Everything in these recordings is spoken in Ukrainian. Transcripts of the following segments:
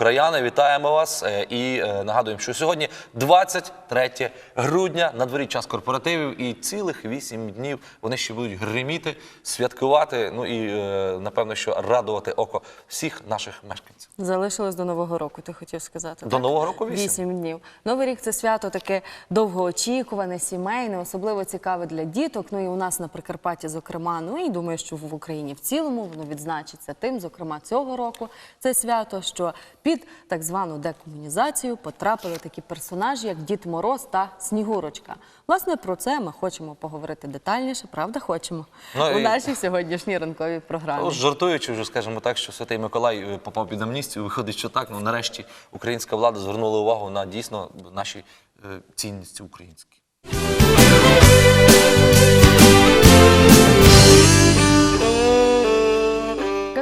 Краяни! Вітаємо вас е, і е, нагадуємо, що сьогодні 23 грудня, на дворі час корпоративів, і цілих 8 днів вони ще будуть гриміти, святкувати. Ну і е, напевно, що радувати око всіх наших мешканців. Залишилось до Нового року, ти хотів сказати. До так? Нового року вісім. Вісім днів. Новий рік це свято таке довгоочікуване, сімейне, особливо цікаве для діток. Ну і у нас на Прикарпатті, зокрема, ну і думаю, що в Україні в цілому воно відзначиться тим, зокрема цього року. Це свято, що під так звану декомунізацію потрапили такі персонажі, як Дід Мороз та Снігурочка. Власне, про це ми хочемо поговорити детальніше. Правда, хочемо Ну, у і- нашій сьогоднішній ранковій програмі. Ну, жартуючи, вже скажімо так, що Святий Миколай е, попав під амністію, виходить, що так. Ну нарешті українська влада звернула увагу на дійсно наші е, цінності українські.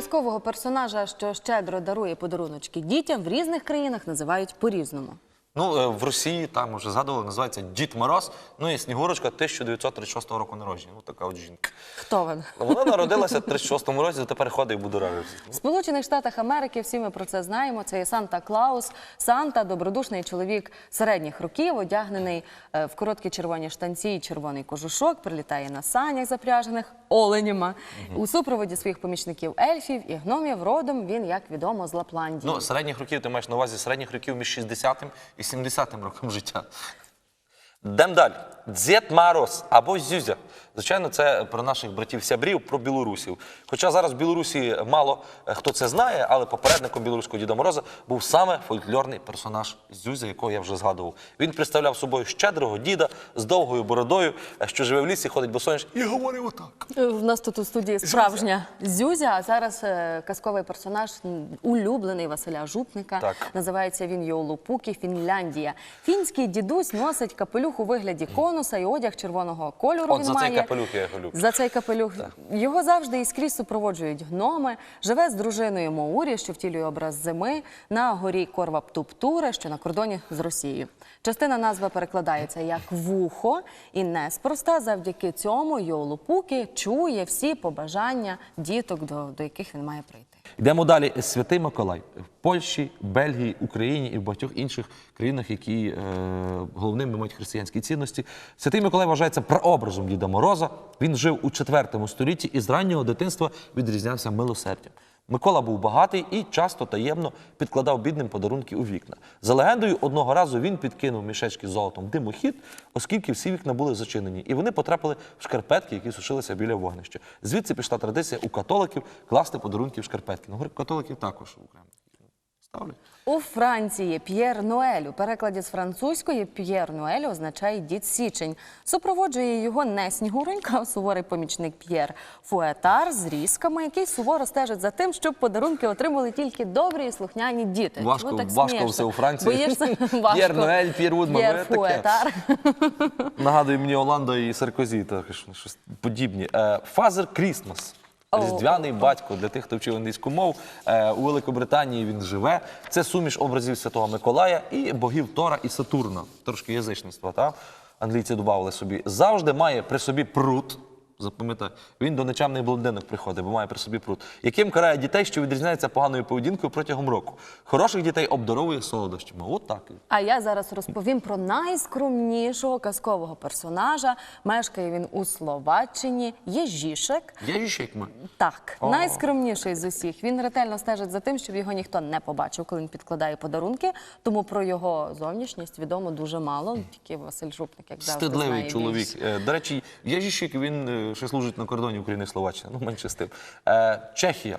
Казкового персонажа, що щедро дарує подаруночки дітям, в різних країнах називають по-різному. Ну, е, в Росії там вже згадували, називається Дід Мороз. Ну і Снігурочка 1936 року народження. Ну така от жінка. Хто він? Вона народилася в 36-му році, тепер ходить і будоражить. В Сполучених Штатах Америки всі ми про це знаємо. Це є Санта Клаус. Санта добродушний чоловік середніх років, одягнений е, в короткі червоні штанці і червоний кожушок, прилітає на санях запряжених оленями у супроводі своїх помічників ельфів і гномів. Родом він, як відомо, з Лапландії. Ну, середніх років ти маєш на увазі середніх років між 60-м і 70-м роком життя. Дем далі. Дід Мороз або Зюзя. Звичайно, це про наших братів-сябрів, про білорусів. Хоча зараз в Білорусі мало е, хто це знає, але попередником білоруського Діда Мороза був саме фольклорний персонаж Зюзя, якого я вже згадував. Він представляв собою щедрого діда з довгою бородою, е, що живе в лісі, ходить босоніж і говорив отак. В нас тут у студії справжня Зюзя, а зараз е, казковий персонаж улюблений Василя Жупника. Так. Називається він Йолупукі, Фінляндія. Фінський дідусь носить капелюх у вигляді конуса і одяг червоного кольору. От він за цей має. капелюх я його люблю. За цей капелюх його завжди і скрізь супроводжують гноми. Живе з дружиною Моурі, що втілює образ зими на горі Корваптуптуре, що на кордоні з Росією. Частина назви перекладається як вухо, і неспроста завдяки цьому Йолупуки чує всі побажання діток, до, до яких він має прийти. Йдемо далі. Святий Миколай в Польщі, Бельгії, Україні і в багатьох інших країнах, які е, головними мають християнські цінності. Святий Миколай вважається прообразом Діда Мороза. Він жив у IV столітті і з раннього дитинства відрізнявся милосердям. Микола був багатий і часто таємно підкладав бідним подарунки у вікна. За легендою, одного разу він підкинув мішечки з золотом димохід, оскільки всі вікна були зачинені, і вони потрапили в шкарпетки, які сушилися біля вогнища. Звідси пішла традиція у католиків класти подарунки в шкарпетки. Ну, католиків також окремо ставлять. У Франції П'єр Ноель у перекладі з французької П'єр Ноель означає дід Січень. Супроводжує його не Снігуронька, а суворий помічник П'єр Фуетар з різками, який суворо стежить за тим, щоб подарунки отримали тільки добрі і слухняні діти. Важко- так важко все у Франції. Боїшся? П'єр Ноель, П'єр Вудман, П'єр ну. Фуетар. Нагадує мені Оланда і Саркозі, так, щось подібні. Фазер Крісмас. Різдвяний батько для тих, хто вчив англійську мову. Е, У Великобританії він живе. Це суміш образів Святого Миколая і богів Тора і Сатурна. Трошки язичництва, так? Англійці додавали собі. Завжди має при собі прут. Запам'ятай, він до нечемних блондинок приходить, бо має при собі прут, яким карає дітей, що відрізняються поганою поведінкою протягом року. Хороших дітей обдаровує солодощами. От так. А я зараз розповім про найскромнішого казкового персонажа. Мешкає він у Словаччині. Єжішек. Як ми. Так, найскромніший з усіх. Він ретельно стежить за тим, щоб його ніхто не побачив, коли він підкладає подарунки. Тому про його зовнішність відомо дуже мало. Тільки Василь Жупник, як завжди, Стидливий знає чоловік. більше. До речі, Єжіщик, він е, ще служить на кордоні України і Словаччини. Ну, менше з тим. Е, Чехія.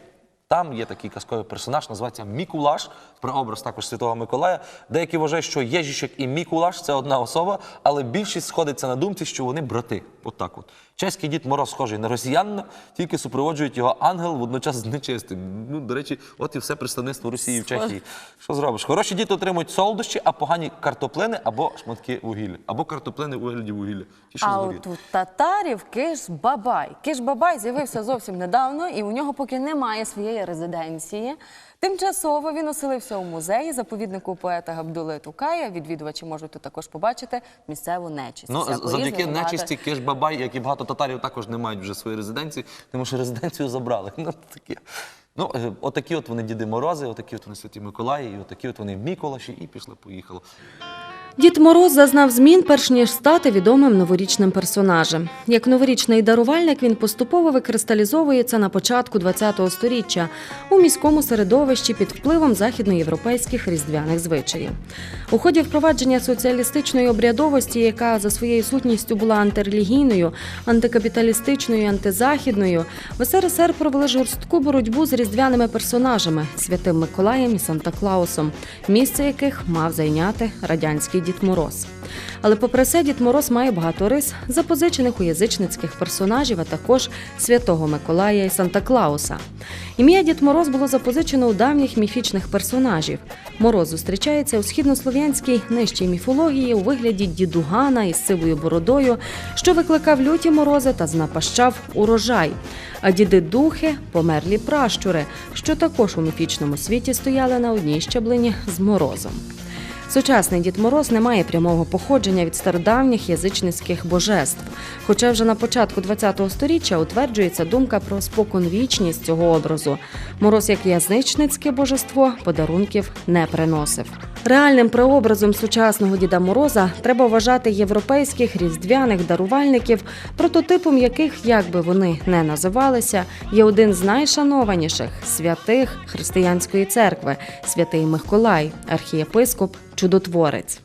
Там є такий казковий персонаж, називається Мікулаш, прообраз також Святого Миколая. Деякі вважають, що Єжичок і Мікулаш це одна особа, але більшість сходиться на думці, що вони брати. От так от. Чеський дід Мороз схожий на росіянина, тільки супроводжують його ангел водночас з нечистим. Ну, до речі, от і все представництво Росії в Чехії. Що зробиш? Хороші діти отримують солодощі, а погані картоплини або шматки вугілля, або картоплини у вигляді вугілля. Ті, що А от у татарів киш бабай. Киш бабай з'явився зовсім недавно, і у нього поки немає своєї резиденції. Тимчасово він оселився у музеї заповіднику поета Габдули Тукая. Відвідувачі можуть тут також побачити місцеву нечисть. Ну, Всяку завдяки різну, нечисті Киш-Бабай, як і багато татарів, також не мають вже своєї резиденції, тому що резиденцію забрали. Ну, таке. Ну, е, отакі от вони Діди Морози, отакі от вони Святі Миколаї, і отакі от вони Міколаші, і пішло-поїхало. Дід Мороз зазнав змін, перш ніж стати відомим новорічним персонажем. Як новорічний дарувальник він поступово викристалізовується на початку ХХ століття у міському середовищі під впливом західноєвропейських різдвяних звичаїв. У ході впровадження соціалістичної обрядовості, яка за своєю сутністю була антирелігійною, антикапіталістичною, і антизахідною, в СРСР провели жорстку боротьбу з різдвяними персонажами Святим Миколаєм і Санта Клаусом, місце яких мав зайняти радянський Дід Мороз. Але попри це, Дід Мороз має багато рис, запозичених у язичницьких персонажів, а також Святого Миколая і Санта Клауса. Ім'я Дід Мороз було запозичено у давніх міфічних персонажів. Мороз зустрічається у східнослов'янській нижчій міфології у вигляді дідугана із сивою бородою, що викликав люті морози та знапащав урожай. А діди духи померлі пращури, що також у міфічному світі стояли на одній щаблині з морозом. Сучасний Дід Мороз не має прямого походження від стародавніх язичницьких божеств. Хоча вже на початку ХХ століття утверджується думка про споконвічність цього образу. Мороз, як язичницьке божество, подарунків не приносив. Реальним прообразом сучасного Діда Мороза треба вважати європейських різдвяних дарувальників, прототипом яких, як би вони не називалися, є один з найшанованіших святих християнської церкви святий Миколай, архієпископ, чудотворець.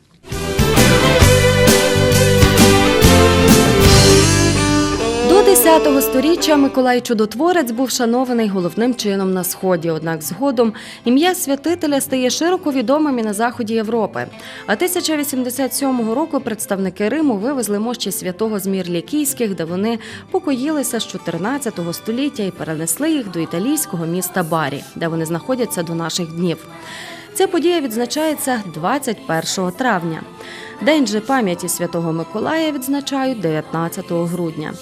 10 століття Миколай Чудотворець був шанований головним чином на сході. Однак згодом ім'я святителя стає широко відомим і на заході Європи. А 1087 року представники Риму вивезли мощі святого з мір лікійських, де вони покоїлися з 14 століття і перенесли їх до італійського міста Барі, де вони знаходяться до наших днів. Ця подія відзначається 21 травня. День же пам'яті святого Миколая відзначають 19 грудня.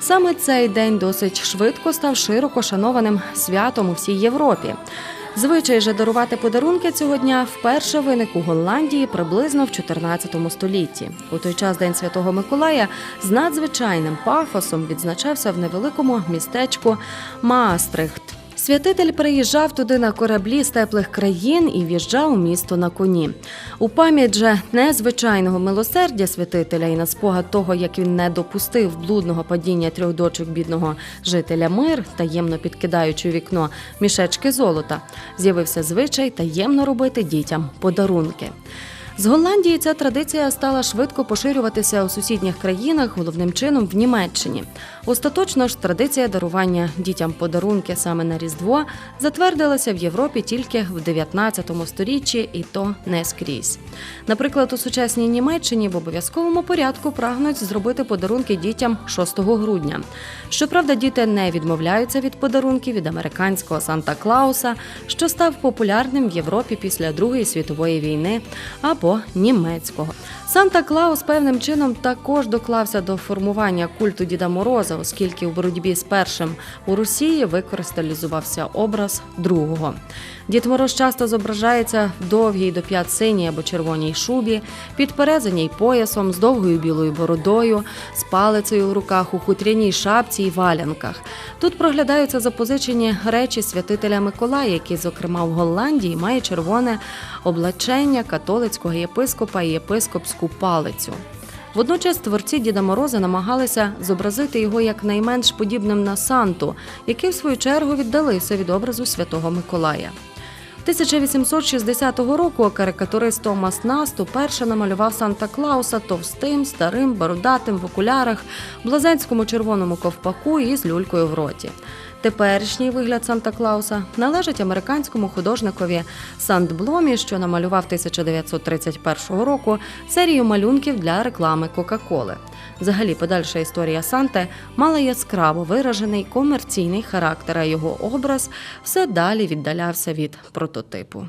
Саме цей день досить швидко став широко шанованим святом у всій Європі. Звичай же дарувати подарунки цього дня вперше виник у Голландії приблизно в 14 столітті. У той час День Святого Миколая з надзвичайним пафосом відзначався в невеликому містечку Маастрихт. Святитель приїжджав туди на кораблі з теплих країн і в'їжджав у місто на коні. У пам'ять же незвичайного милосердя святителя і на спогад того, як він не допустив блудного падіння трьох дочок бідного жителя мир, таємно підкидаючи у вікно мішечки золота, з'явився звичай таємно робити дітям подарунки. З Голландії ця традиція стала швидко поширюватися у сусідніх країнах, головним чином в Німеччині. Остаточно ж традиція дарування дітям подарунки саме на Різдво затвердилася в Європі тільки в 19 сторіччі, і то не скрізь. Наприклад, у сучасній Німеччині в обов'язковому порядку прагнуть зробити подарунки дітям 6 грудня. Щоправда, діти не відмовляються від подарунків від американського Санта Клауса, що став популярним в Європі після Другої світової війни, або німецького. Санта Клаус певним чином також доклався до формування культу Діда Мороза, оскільки у боротьбі з першим у Росії використалізувався образ другого. Дід Мороз часто зображається в довгій до п'ят синій або червоній шубі, підперезаній поясом, з довгою білою бородою, з палицею в руках у хутряній шапці і валянках. Тут проглядаються запозичені речі святителя Миколая, який, зокрема, в Голландії має червоне облачення католицького єпископа і єпископську палицю. Водночас творці Діда Мороза намагалися зобразити його як найменш подібним на Санту, який в свою чергу віддалився від образу святого Миколая. 1860 року карикатурист Томас Наст уперше намалював Санта Клауса товстим, старим, бородатим в окулярах, блазенському червоному ковпаку і з люлькою в роті. Теперішній вигляд Санта Клауса належить американському художникові Сандбломі, що намалював 1931 року серію малюнків для реклами Кока-Коли. Взагалі, подальша історія Санти мала яскраво виражений комерційний характер, а його образ все далі віддалявся від прототипу.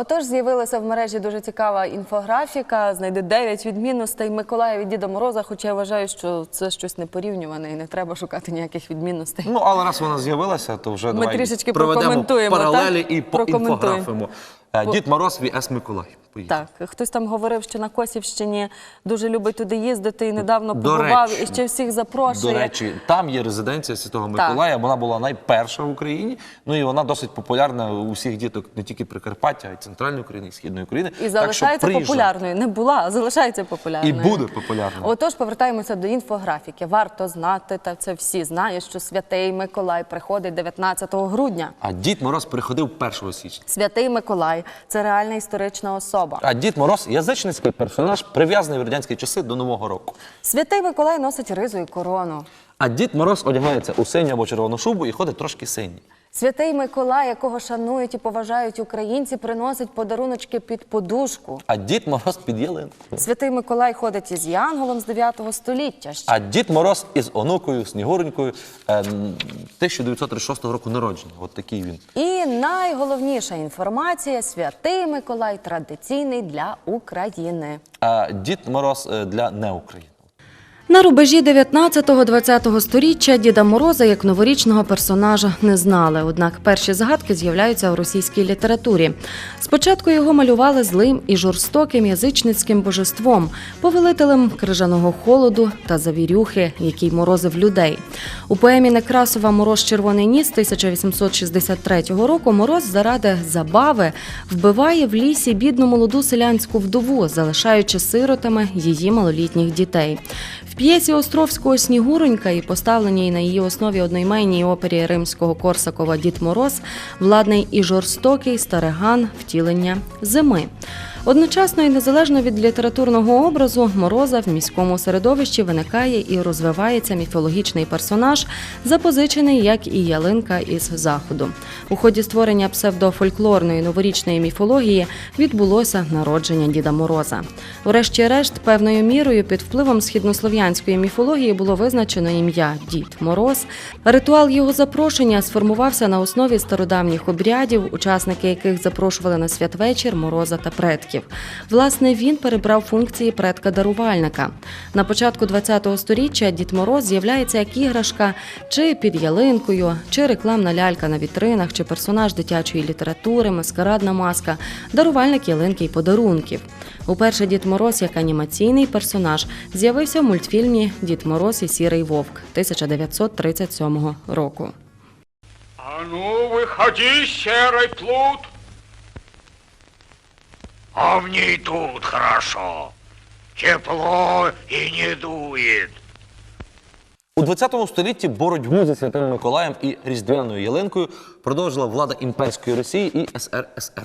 Отож, з'явилася в мережі дуже цікава інфографіка. Знайде 9 відмінностей Миколая від Діда Мороза. Хоча я вважаю, що це щось непорівнюване і не треба шукати ніяких відмінностей. Ну, але раз вона з'явилася, то вже Ми давай трішечки проведемо прокоментуємо, паралелі так? і поінфографимо. Е, Дід Мороз і С. Миколай. Поїхав. Так, хтось там говорив, що на Косівщині дуже любить туди їздити і недавно До побував, речі. і ще всіх запрошує. До речі, там є резиденція Святого Миколая. Вона була найперша в Україні. Ну і вона досить популярна у всіх діток не тільки Прикарпаття, а й центральної України, і східної України. І залишається популярною. Не була, а залишається популярною. І буде популярною. Отож, повертаємося до інфографіки. Варто знати, та це всі знають, що святий Миколай приходить 19 грудня. А Дід Мороз приходив 1 січня. Святий Миколай це реальна історична особа. А Дід Мороз язичницький персонаж, прив'язаний в радянські часи до Нового року. Святий Миколай носить ризу і корону. А Дід Мороз одягається у синю або червону шубу і ходить трошки синій. Святий Миколай, якого шанують і поважають українці, приносить подаруночки під подушку. А Дід Мороз під ялинку. Святий Миколай ходить із Янголом з 9 століття. ще. А Дід Мороз із онукою, Снігуренькою е, м, 1936 року народження. От такий він. І найголовніша інформація: святий Миколай традиційний для України. А Дід Мороз е, для неукраїн. На рубежі 19-20 століття Діда Мороза як новорічного персонажа не знали. Однак перші згадки з'являються в російській літературі. Спочатку його малювали злим і жорстоким язичницьким божеством, повелителем крижаного холоду та завірюхи, який морозив людей. У поемі Некрасова Мороз Червоний ніс 1863 року Мороз заради забави вбиває в лісі бідну молоду селянську вдову, залишаючи сиротами її малолітніх дітей. П'єсі Островського Снігуронька і поставленій на її основі одноіменній опері римського Корсакова Дід Мороз владний і жорстокий стариган втілення зими. Одночасно і незалежно від літературного образу Мороза в міському середовищі виникає і розвивається міфологічний персонаж, запозичений як і ялинка із заходу. У ході створення псевдофольклорної новорічної міфології відбулося народження Діда Мороза. Врешті-решт, певною мірою під впливом східнослов'янської міфології було визначено ім'я Дід Мороз. Ритуал його запрошення сформувався на основі стародавніх обрядів, учасники яких запрошували на святвечір Мороза та предків. Власне, він перебрав функції предка-дарувальника. На початку ХХ століття Дід Мороз з'являється як іграшка чи під ялинкою, чи рекламна лялька на вітринах, чи персонаж дитячої літератури, маскарадна маска, дарувальник ялинки й подарунків. Уперше Дід Мороз як анімаційний персонаж з'явився в мультфільмі Дід Мороз і Сірий Вовк 1937 року. А ну, выходи, серый плут. А в ней тут хорошо. Тепло і не дует. У 20 столітті боротьбу за святим Миколаєм і Різдвяною ялинкою продовжила влада імперської Росії і СРСР.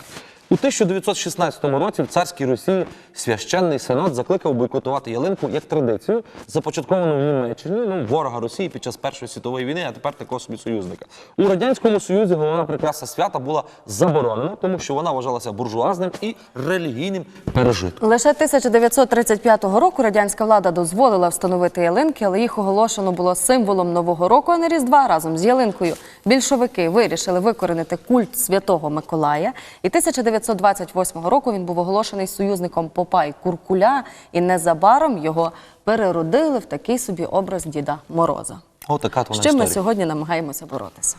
У 1916 році в царській Росії священний сенат закликав бойкотувати ялинку як традицію, започатковану в Німеччині, ну, ворога Росії під час Першої світової війни, а тепер такого собі союзника. У радянському союзі головна прикраса свята була заборонена, тому що вона вважалася буржуазним і релігійним пережитком. Лише 1935 року радянська влада дозволила встановити ялинки, але їх оголошено було символом нового року, а не різдва разом з ялинкою. Більшовики вирішили викоренити культ святого Миколая, і 1928 року він був оголошений союзником попа і куркуля, і незабаром його переродили в такий собі образ Діда Мороза. О, така З чим ми сьогодні намагаємося боротися.